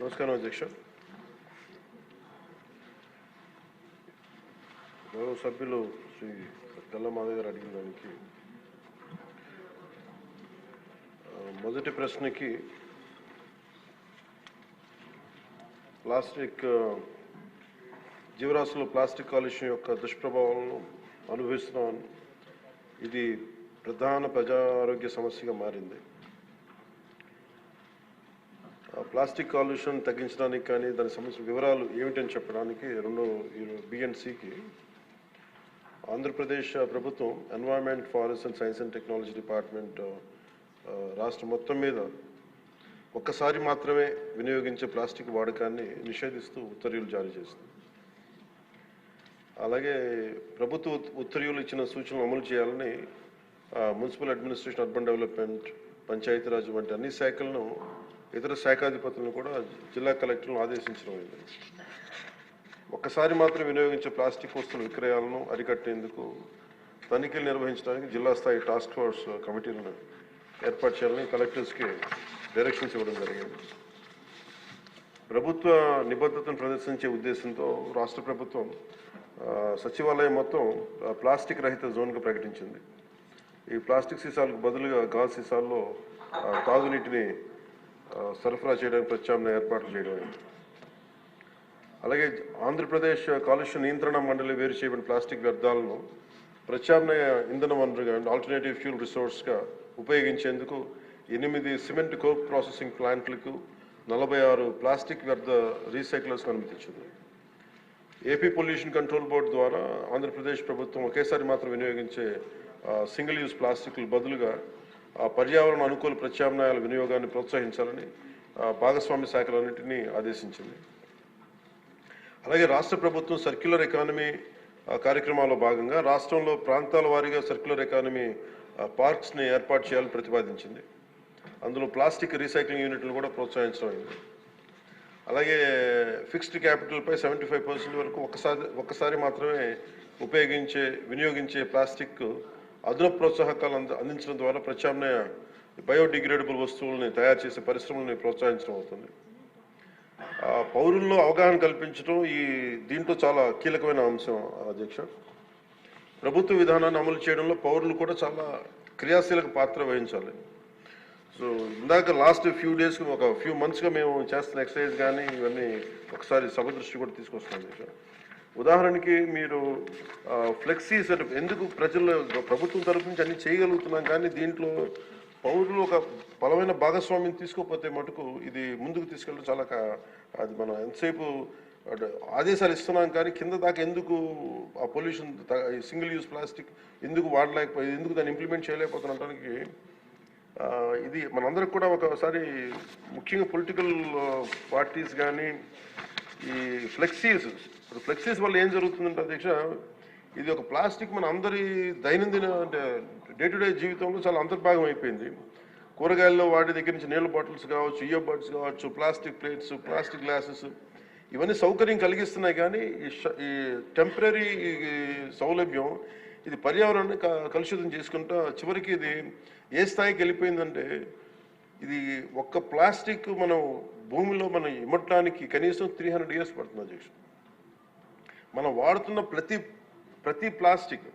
నమస్కారం అధ్యక్ష గౌరవ సభ్యులు శ్రీ గల్ల మాధవ్ గారు అడిగిన దానికి మొదటి ప్రశ్నకి ప్లాస్టిక్ జీవరాశులు ప్లాస్టిక్ కాలుష్యం యొక్క దుష్ప్రభావాలను అనుభవిస్తున్నాం ఇది ప్రధాన ప్రజారోగ్య సమస్యగా మారింది. ప్లాస్టిక్ కాలుష్యం తగ్గించడానికి కానీ దాని సంబంధించిన వివరాలు ఏమిటని చెప్పడానికి రెండు బిఎన్సికి ఆంధ్రప్రదేశ్ ప్రభుత్వం environment forest and science and technology department రాష్ట్రం మొత్తం మీద ఒక్కసారి మాత్రమే వినియోగించే ప్లాస్టిక్ వాడకాన్ని నిషేధిస్తూ ఉత్తర్వులు జారీ చేసింది. అలాగే ప్రభుత్వ ఉత్తర్వులు ఇచ్చిన సూచనలు అమలు చేయాలని municipal administration urban development Panchayati Raj వంటి అన్ని శాఖలను ఇతర శాఖాధిపతులను కూడా జిల్లా కలెక్టర్లను ఆదేశించడం అయింది. ఒక్కసారి మాత్రం వినియోగించే ప్లాస్టిక్ వస్తువుల విక్రయాలను అరికట్టేందుకు తనిఖీలు నిర్వహించడానికి జిల్లా స్థాయి టాస్క్ ఫోర్స్ కమిటీలను ఏర్పాటు చేయాలని కలెక్టర్స్కి డైరెక్షన్స్ ఇవ్వడం జరిగింది. ప్రభుత్వ నిబద్ధతను ప్రదర్శించే ఉద్దేశంతో రాష్ట్ర ప్రభుత్వం సచివాలయం మొత్తం ప్లాస్టిక్ రహిత జోన్గా ప్రకటించింది. ఈ ప్లాస్టిక్ సీసాలకు బదులుగా గాజు సీసాల్లో తాగునీటిని సరఫరా చేయడానికి ప్రత్యామ్నాయ ఏర్పాట్లు చేయడం. అలాగే ఆంధ్రప్రదేశ్ కాలుష్య నియంత్రణ మండలి వేరు చేయబడిన ప్లాస్టిక్ వ్యర్థాలను ప్రత్యామ్నాయ ఇంధన వనరుగా ఆల్టర్నేటివ్ ఫ్యూల్ రిసోర్స్గా ఉపయోగించేందుకు ఎనిమిది సిమెంట్ కోక్ ప్రాసెసింగ్ ప్లాంట్లకు నలభై ఆరు ప్లాస్టిక్ వ్యర్థ రీసైక్లర్స్కి అనుమతించింది. ఏపీ పొల్యూషన్ కంట్రోల్ బోర్డు ద్వారా ఆంధ్రప్రదేశ్ ప్రభుత్వం ఒకేసారి మాత్రం వినియోగించే సింగిల్ యూజ్ ప్లాస్టిక్లు బదులుగా పర్యావరణ అనుకూల ప్రత్యామ్నాయాల వినియోగాన్ని ప్రోత్సహించాలని భాగస్వామ్య శాఖలన్నింటినీ ఆదేశించింది. అలాగే రాష్ట్ర ప్రభుత్వం సర్క్యులర్ ఎకానమీ కార్యక్రమాల్లో భాగంగా రాష్ట్రంలో ప్రాంతాల వారీగా సర్క్యులర్ ఎకానమీ పార్క్స్ని ఏర్పాటు చేయాలని ప్రతిపాదించింది. అందులో ప్లాస్టిక్ రీసైక్లింగ్ యూనిట్లు కూడా ప్రోత్సహించడం అయింది. అలాగే ఫిక్స్డ్ క్యాపిటల్పై సెవెంటీ ఫైవ్ పర్సెంట్ వరకు ఒకసారి ఒక్కసారి మాత్రమే ఉపయోగించే వినియోగించే ప్లాస్టిక్ అదనపు ప్రోత్సాహకాలు అంద అందించడం ద్వారా ప్రత్యామ్నాయ బయోడిగ్రేడబుల్ వస్తువుల్ని తయారు చేసే పరిశ్రమల్ని ప్రోత్సహించడం అవుతుంది. ఆ, పౌరుల్లో అవగాహన కల్పించడం ఈ దీంట్లో చాలా కీలకమైన అంశం అధ్యక్ష. ప్రభుత్వ విధానాన్ని అమలు చేయడంలో పౌరులు కూడా చాలా క్రియాశీలక పాత్ర వహించాలి. సో ఇందాక లాస్ట్ ఫ్యూ డేస్ ఒక ఫ్యూ మంత్స్గా మేము చేస్తున్న ఎక్సర్సైజ్ కానీ ఇవన్నీ ఒకసారి సభ దృష్టి కూడా తీసుకొస్తున్నాం అధ్యక్ష. ఉదాహరణకి మీరు ఫ్లెక్సీస్ అంటే ఎందుకు ప్రజల్లో ప్రభుత్వం తరపు నుంచి అన్ని చేయగలుగుతున్నాం కానీ దీంట్లో పౌరులు ఒక బలమైన భాగస్వామ్యం తీసుకోకపోతే మటుకు ఇది ముందుకు తీసుకెళ్ళడం చాలా అది మనం ఎంతసేపు ఆదేశాలు ఇస్తున్నాం కానీ కింద దాకా ఎందుకు ఆ పొల్యూషన్ సింగిల్ యూజ్ ప్లాస్టిక్ ఎందుకు వాడలేకపోయి ఎందుకు దాన్ని ఇంప్లిమెంట్ చేయలేకపోతున్నటానికి ఇది మనందరికి కూడా ఒకసారి ముఖ్యంగా పొలిటికల్ పార్టీస్ కానీ ఈ ఫ్లెక్సీస్ ఇప్పుడు ఫ్లెక్సీస్ వల్ల ఏం జరుగుతుందంటే అధ్యక్ష ఇది ఒక ప్లాస్టిక్ మన అందరి దైనందిన అంటే డే టు డే జీవితంలో చాలా అంతర్భాగం అయిపోయింది. కూరగాయల్లో వాటి దగ్గర నుంచి నీళ్ళ బాటిల్స్ కావచ్చు ఇయర్ బాటిల్స్ కావచ్చు ప్లాస్టిక్ ప్లేట్స్ ప్లాస్టిక్ గ్లాసెస్ ఇవన్నీ సౌకర్యం కలిగిస్తున్నాయి. కానీ ఈ ఈ టెంపరీ సౌలభ్యం ఇది పర్యావరణాన్ని క- కలుషితం చేసుకుంటా చివరికి ఇది ఏ స్థాయికి వెళ్ళిపోయిందంటే ఇది ఒక్క ప్లాస్టిక్ మనం భూమిలో మనం ఇమ్మటానికి కనీసం త్రీ హండ్రెడ్ ఇయర్స్ పడుతుంది అధ్యక్షుడు మనం వాడుతున్న ప్రతి ప్రతి ప్లాస్టిక్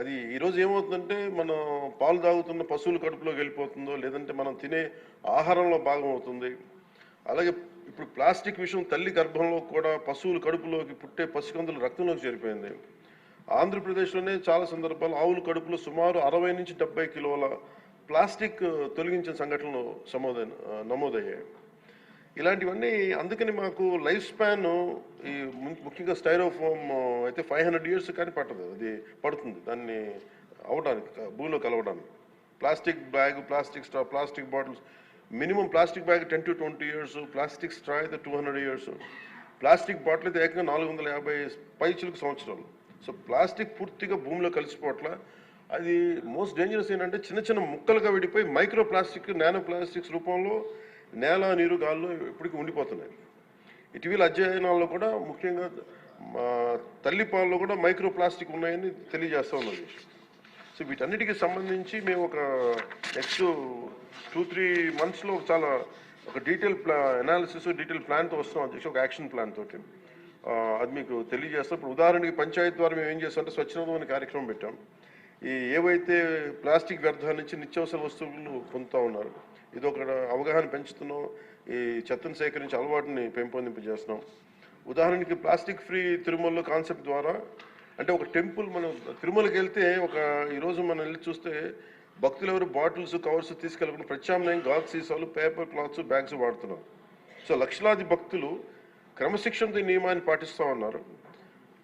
అది ఈరోజు ఏమవుతుందంటే మనం పాలు తాగుతున్న పశువుల కడుపులోకి వెళ్ళిపోతుందో లేదంటే మనం తినే ఆహారంలో భాగం అవుతుంది. అలాగే ఇప్పుడు ప్లాస్టిక్ విషయం తల్లి గర్భంలో కూడా పశువుల కడుపులోకి పుట్టే పసికందులు రక్తంలోకి చేరిపోయింది. ఆంధ్రప్రదేశ్లోనే చాలా సందర్భాలు ఆవుల కడుపులో సుమారు అరవై నుంచి డెబ్బై కిలోల ప్లాస్టిక్ తొలగించిన సంఘటనలు సమోదైన నమోదయ్యాయి. ఇలాంటివన్నీ అందుకని మాకు లైఫ్ స్పాన్ ఈ ముఖ్యంగా స్టైరోఫోమ్ అయితే ఫైవ్ హండ్రెడ్ ఇయర్స్ కానీ పట్టదు. అది పడుతుంది. దాన్ని అవడానికి భూమిలో కలవడానికి. Plastic bag plastic straw plastic bottles minimum plastic bag ten to twenty years plastic straw అయితే two hundred years. Plastic bottle అయితే ఏకంగా నాలుగు వందల యాభై పైచులకు సంవత్సరాలు. సో ప్లాస్టిక్ పూర్తిగా భూమిలో కలిసిపోవట్ల అది మోస్ట్ డేంజరస్ ఏంటంటే చిన్న చిన్న ముక్కలుగా విడిపోయి మైక్రో ప్లాస్టిక్ నానో ప్లాస్టిక్స్ రూపంలో నేల నీరు గాల్లో ఇప్పటికీ ఉండిపోతున్నాయి. ఇటీవల అధ్యయనాల్లో కూడా ముఖ్యంగా మా తల్లి కూడా మైక్రో ప్లాస్టిక్ ఉన్నాయని తెలియజేస్తూ ఉన్నది. సో వీటన్నిటికి సంబంధించి మేము ఒక నెక్స్ట్ టూ త్రీ మంత్స్లో చాలా ఒక డీటెయిల్ ప్లా అనాలిసిస్ డీటెయిల్ ప్లాన్తో వస్తాం అధ్యక్ష ఒక యాక్షన్ ప్లాన్ తోటి. అది మీకు తెలియజేస్తాం. ఇప్పుడు ఉదాహరణకి పంచాయత్ ద్వారా మేము ఏం చేస్తామంటే స్వచ్ఛందం అనే కార్యక్రమం పెట్టాం. ఈ ఏవైతే ప్లాస్టిక్ వ్యర్థాల నుంచి నిత్యావసర వస్తువులు పొందుతూ ఉన్నారు ఇది ఒక అవగాహన పెంచుతున్నాం. ఈ చెత్తను సేకరించి అలవాటుని పెంపొందింపజేస్తున్నాం. ఉదాహరణకి ప్లాస్టిక్ ఫ్రీ తిరుమలలో కాన్సెప్ట్ ద్వారా అంటే ఒక టెంపుల్ మనం తిరుమలకి వెళ్తే ఒక ఈరోజు మనం వెళ్ళి చూస్తే భక్తులు ఎవరు బాటిల్స్ కవర్స్ తీసుకెళ్ళకుండా ప్రత్యామ్నాయం గాజు సీసాలు పేపర్ క్లాత్స్ బ్యాగ్స్ వాడుతున్నారు. సో లక్షలాది భక్తులు క్రమశిక్షణతో ఈ నియమాన్ని పాటిస్తూ ఉన్నారు.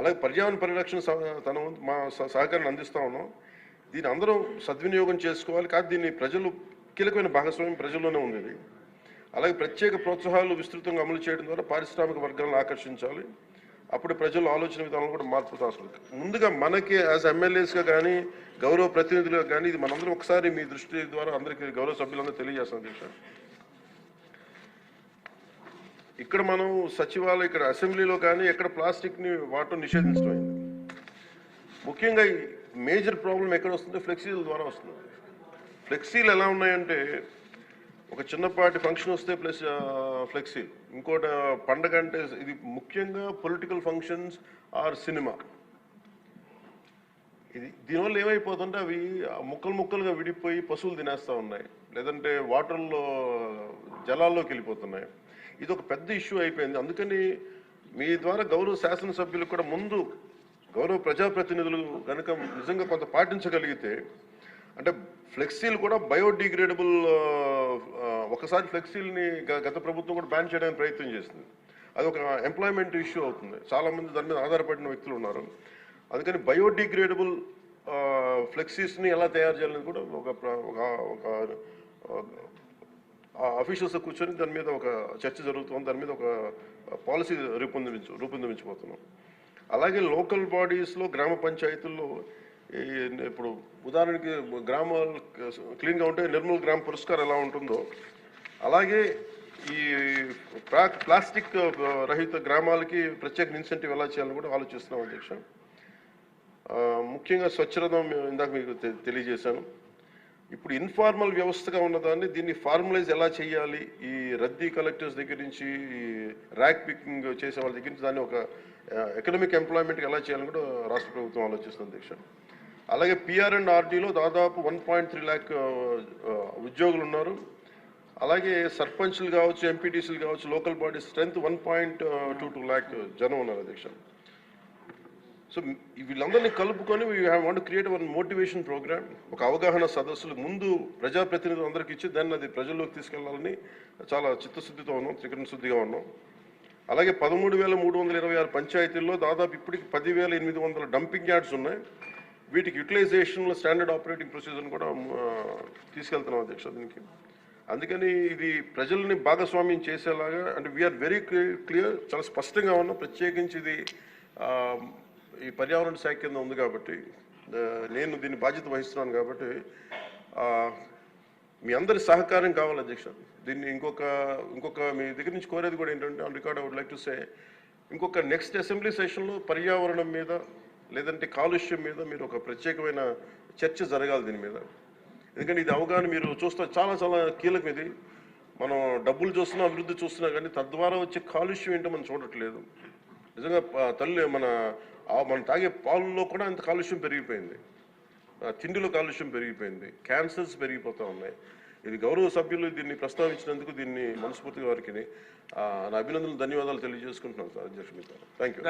అలాగే పర్యావరణ పరిరక్షణ సహ- తన మా సహ- సహకారాన్ని అందిస్తా ఉన్నాం. దీన్ని అందరూ సద్వినియోగం చేసుకోవాలి. కాదు దీన్ని ప్రజలు కీలకమైన భాగస్వామ్యం ప్రజల్లోనే ఉంది అలాగే ప్రత్యేక ప్రోత్సాహాలు విస్తృతంగా అమలు చేయడం ద్వారా పారిశ్రామిక వర్గాలను ఆకర్షించాలి. అప్పుడు ప్రజల ఆలోచన విధానం కూడా మార్పు అవసరం ముందుగా మనకి యాజ్ ఎమ్మెల్యేస్గా కానీ గౌరవ ప్రతినిధులుగా కానీ ఇది మనందరం ఒకసారి మీ దృష్టి ద్వారా అందరికీ గౌరవ సభ్యులందరూ తెలియజేస్తాం దీక్ష ఇక్కడ మనం సచివాలయం ఇక్కడ అసెంబ్లీలో కానీ ఎక్కడ ప్లాస్టిక్ని వాడటం నిషేధించడమైంది. ముఖ్యంగా మేజర్ ప్రాబ్లం ఎక్కడ వస్తుంది? ఫ్లెక్సీల ద్వారా వస్తుంది. ఫ్లెక్సీలు ఎలా ఉన్నాయంటే ఒక చిన్నపాటి ఫంక్షన్ వస్తే ప్లస్ ఫ్లెక్సీ ఇంకోటి పండగ అంటే ఇది ముఖ్యంగా పొలిటికల్ ఫంక్షన్స్ ఆర్ సినిమా. ఇది దీనివల్ల ఏమైపోతుంటే అవి ముక్కలు ముక్కలుగా విడిపోయి పశువులు తినేస్తూ ఉన్నాయి. లేదంటే వాటర్లో జలాల్లోకి వెళ్ళిపోతున్నాయి. ఇది ఒక పెద్ద ఇష్యూ అయిపోయింది. అందుకని మీ ద్వారా గౌరవ శాసనసభ్యులు కూడా ముందు గౌరవ ప్రజాప్రతినిధులు కనుక నిజంగా కొంత పాటించగలిగితే అంటే ఫ్లెక్సీలు కూడా బయోడిగ్రేడబుల్ ఒకసారి ఫ్లెక్సీల్ని గత ప్రభుత్వం కూడా బ్యాన్ చేయడానికి ప్రయత్నం చేసింది. అది ఒక ఎంప్లాయ్మెంట్ ఇష్యూ అవుతుంది. చాలా మంది దాని మీద ఆధారపడిన వ్యక్తులు ఉన్నారు. అందుకని బయోడిగ్రేడబుల్ ఫ్లెక్సీస్ని ఎలా తయారు చేయాలని కూడా ఒక ఒక ఒక అఫీషియల్స్ కూర్చొని దాని మీద ఒక చర్చ జరుగుతుంది దాని మీద ఒక పాలసీ రూపొందించు రూపొందించబోతున్నాం. అలాగే లోకల్ బాడీస్లో గ్రామ పంచాయతీల్లో ఇప్పుడు ఉదాహరణకి గ్రామాలు క్లీన్గా ఉంటే నిర్మల్ గ్రామ పురస్కారం ఎలా ఉంటుందో అలాగే ఈ ప్లా- ప్లాస్టిక్ రహిత గ్రామాలకి ప్రత్యేక ఇన్సెంటివ్ ఎలా చేయాలని కూడా ఆలోచిస్తున్నాం అధ్యక్ష. ముఖ్యంగా స్వచ్ఛరథం ఇందాక మీకు తె- తెలియజేశాను. ఇప్పుడు ఇన్ఫార్మల్ వ్యవస్థగా ఉన్నదాన్ని దీన్ని ఫార్మలైజ్ ఎలా చేయాలి? ఈ రద్దీ కలెక్టర్స్ దగ్గర నుంచి ర్యాక్ పికింగ్ చేసే వాళ్ళ దగ్గర నుంచి దాన్ని ఒక ఎకనామిక్ ఎంప్లాయ్మెంట్కి ఎలా చేయాలని కూడా రాష్ట్ర ప్రభుత్వం ఆలోచిస్తుంది అధ్యక్ష అలాగే పిఆర్ అండ్ ఆర్డీలో దాదాపు వన్ పాయింట్ త్రీ ల్యాక్ ఉద్యోగులు ఉన్నారు. అలాగే సర్పంచ్లు కావచ్చు ఎంపీటీసీలు కావచ్చు local body strength one point two two lakh జనం ఉన్నారు అధ్యక్ష సో వీళ్ళందరినీ కలుపుకొని we want create one motivation program ఒక అవగాహన సదస్సులు ముందు ప్రజాప్రతినిధులు అందరికి ఇచ్చి దాన్ని అది ప్రజల్లోకి తీసుకెళ్ళాలని చాలా చిత్తశుద్ధితో ఉన్నాం త్రికరణ శుద్ధిగా ఉన్నాం. అలాగే పదమూడు వేల మూడు వందల ఇరవై ఆరు పంచాయతీల్లో దాదాపు ఇప్పటికి పదివేల ఎనిమిది వందల డంపింగ్ యార్డ్స్ ఉన్నాయి. వీటికి యూటిలైజేషన్లో స్టాండర్డ్ ఆపరేటింగ్ ప్రొసీజర్ని కూడా తీసుకెళ్తున్నాం అధ్యక్ష దీనికి. అందుకని ఇది ప్రజల్ని భాగస్వామ్యం చేసేలాగా అంటే వీఆర్ వెరీ క్లియర్ చాలా స్పష్టంగా ఉన్నాం. ప్రత్యేకించి ఇది ఈ పర్యావరణ శాఖ కింద ఉంది కాబట్టి నేను దీన్ని బాధ్యత వహిస్తున్నాను కాబట్టి మీ అందరి సహకారం కావాలి అధ్యక్ష. దీన్ని ఇంకొక ఇంకొక మీ దగ్గర నుంచి కోరేది కూడా ఏంటంటే on record I would like to say ఇంకొక నెక్స్ట్ అసెంబ్లీ సెషన్లో పర్యావరణం మీద లేదంటే కాలుష్యం మీద మీరు ఒక ప్రత్యేకమైన చర్చ జరగాలి దీని మీద. ఎందుకంటే ఇది అవగాహన మీరు చూస్తే చాలా చాలా కీలకం ఇది. మనం డబ్బులు చూస్తున్నా అభివృద్ధి చూస్తున్నా కానీ తద్వారా వచ్చే కాలుష్యం ఏంటో మనం చూడట్లేదు. నిజంగా తల్లి మన మనం తాగే పాలలో కూడా అంత కాలుష్యం పెరిగిపోయింది. తిండిలో కాలుష్యం పెరిగిపోయింది. క్యాన్సర్స్ పెరిగిపోతూ ఉన్నాయి. ఇది గౌరవ సభ్యులు దీన్ని ప్రస్తావించినందుకు దీన్ని మనస్ఫూర్తిగా వారికి నా అభినందనలు ధన్యవాదాలు తెలియజేసుకుంటున్నాను సార్. అధ్యక్షుడు థ్యాంక్ యూ